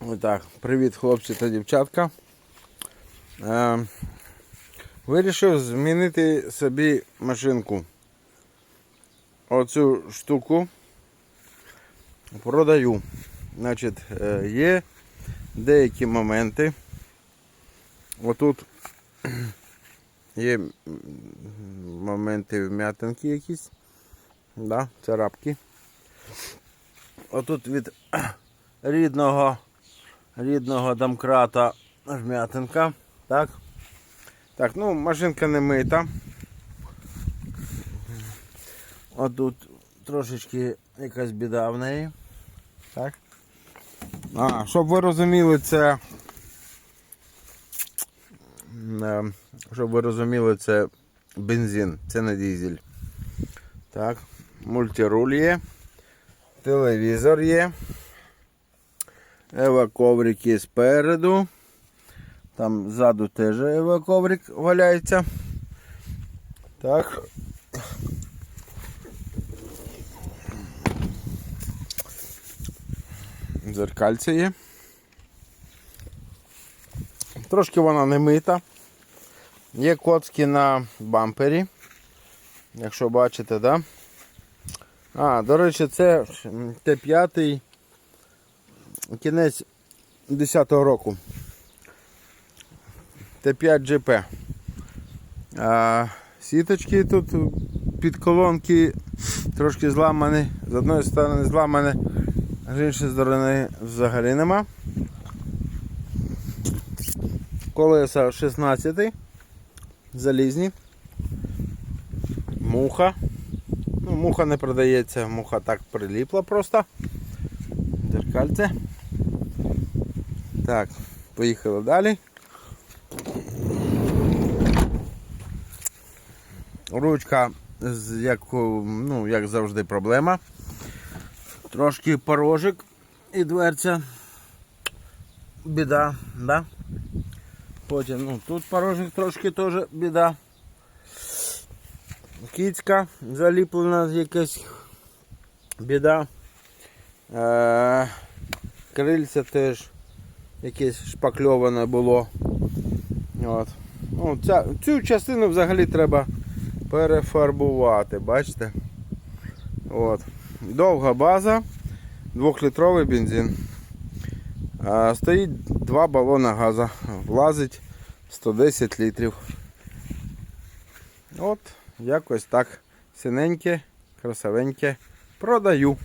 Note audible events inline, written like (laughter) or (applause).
Отак, привіт, хлопці та дівчатка. Е, вирішив змінити собі машинку. Оцю штуку продаю. Значить, е, є деякі моменти. Отут (clears throat) є моменти вм'ятинки якісь. Да, царапки. Отут від (clears throat) рідного рідного домкрата вм'ятинка. Так. Так, ну машинка не мита. Отут трошечки якась біда в неї. Так. А, щоб ви розуміли, це. е, Щоб ви розуміли, це бензин, це не дизель. Так. Мультируль є. Телевізор є. Ева коврики спереду. Там ззаду теж ева коврик валяється. Так. Дзеркальце є. Трошки вона не мита. Є коцки на бампері. Якщо бачите, да? А, до речі, це Т5 кінець 10-го року. Т5 GP. А, сіточки тут під колонки трошки зламані. З одної сторони зламані, з іншої сторони взагалі нема. Колеса 16 залізні. Муха. Ну, муха не продається, муха так приліпла просто. Дзеркальце. Так, поїхали далі. Ручка, як, ну, як завжди, проблема. Трошки порожик і дверця. Біда, да? Потім ну, тут порожник трошки теж біда. Кицька заліплена якась біда. Е, крильця теж якесь шпакльоване було. От. Ну, ця, цю частину взагалі треба перефарбувати, бачите? От. Довга база, 2-літровий бензин. А, стоїть два балони газу. Влазить 110 літрів. От, якось так. Синеньке, красивеньке. Продаю.